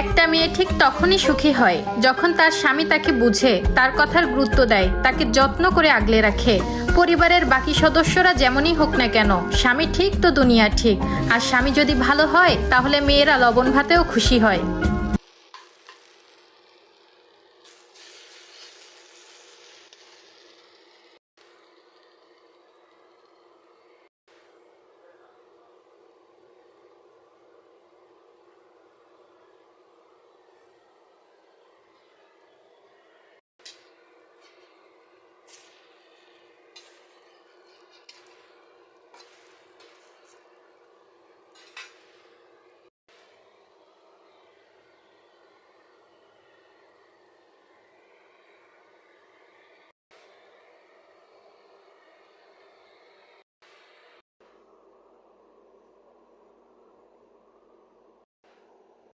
একটা মেয়ে ঠিক তখনই সুখী হয়, যখন তার স্বামী তাকে বুঝে, তার কথার গুরুত্ব দেয়, তাকে যত্ন করে আগলে রাখে। পরিবারের বাকি সদস্যরা যেমনই হোক না কেন, স্বামী ঠিক তো দুনিয়া ঠিক। আর স্বামী যদি ভালো হয়, তাহলে মেয়েরা লবণ ভাতেও খুশি হয়।